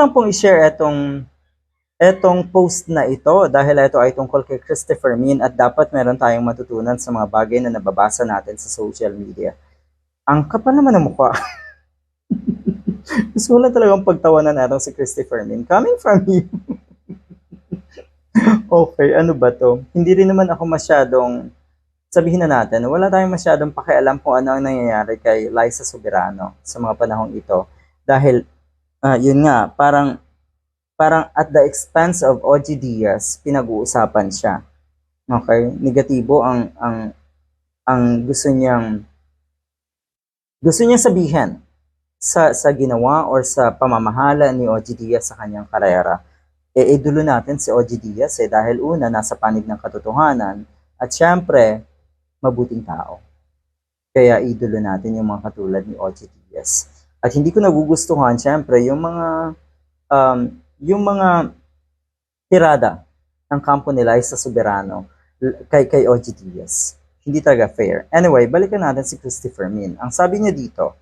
lang pong i-share itong etong post na ito dahil ito ay tungkol kay Christopher Min at dapat meron tayong matutunan sa mga bagay na nababasa natin sa social media. Ang kapal naman ng mukha. Gusto lang talagang pagtawanan natin si Christopher Min. Coming from you. okay, ano ba to? Hindi rin naman ako masyadong, sabihin na natin, wala tayong masyadong pakialam kung ano ang nangyayari kay Liza Soberano sa mga panahong ito. Dahil, ah, yun nga, parang parang at the expense of OG Diaz, pinag-uusapan siya. Okay? Negatibo ang ang ang gusto niyang gusto niyang sabihin sa sa ginawa or sa pamamahala ni OG Diaz sa kanyang karera. E idulo natin si OG Diaz eh dahil una nasa panig ng katotohanan at syempre mabuting tao. Kaya idolo natin yung mga katulad ni OG Diaz. At hindi ko nagugustuhan syempre yung mga um, yung mga tirada ng kampo nila ay sa Soberano kay, kay OG Diaz. Hindi talaga fair. Anyway, balikan natin si Christopher Min. Ang sabi niya dito,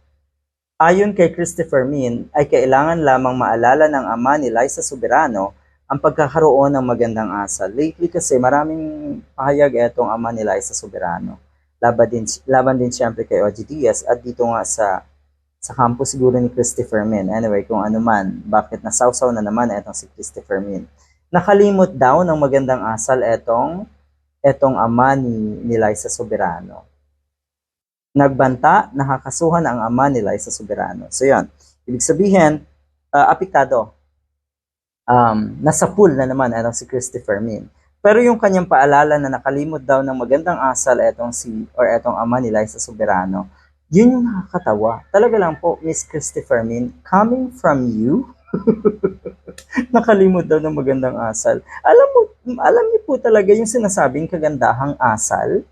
ayon kay Christopher Min, ay kailangan lamang maalala ng ama ni Liza Soberano ang pagkakaroon ng magandang asal. Lately kasi maraming pahayag etong ama ni Liza Soberano. Laban din, laban din siyempre kay OG Diaz at dito nga sa sa campus siguro ni Christopher Min. Anyway, kung ano man, bakit nasawsaw na naman etong si Christopher Min. Nakalimot daw ng magandang asal etong etong ama ni, ni Liza Soberano. Nagbanta, nakakasuhan ang ama ni Liza Soberano. So yan, ibig sabihin, uh, apektado. Um, nasa pool na naman etong si Christopher Min. Pero yung kanyang paalala na nakalimot daw ng magandang asal etong si or etong ama ni Liza Soberano, yun yung nakakatawa. Talaga lang po, Miss Christopher Min, coming from you, nakalimot daw ng magandang asal. Alam mo, alam niyo po talaga yung sinasabing kagandahang asal.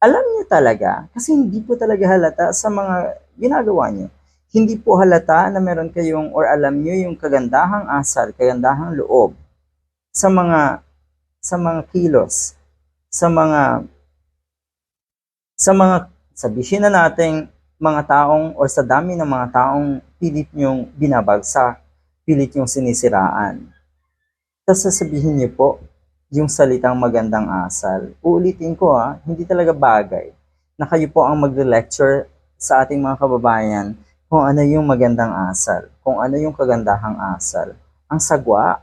Alam niyo talaga, kasi hindi po talaga halata sa mga ginagawa niyo. Hindi po halata na meron kayong, or alam niyo yung kagandahang asal, kagandahang loob sa mga sa mga kilos, sa mga sa mga sabihin na nating mga taong o sa dami ng mga taong pilit nyong binabagsak, pilit yung sinisiraan. Tapos sasabihin niyo po yung salitang magandang asal. Uulitin ko ha, hindi talaga bagay na kayo po ang magre-lecture sa ating mga kababayan kung ano yung magandang asal, kung ano yung kagandahang asal. Ang sagwa,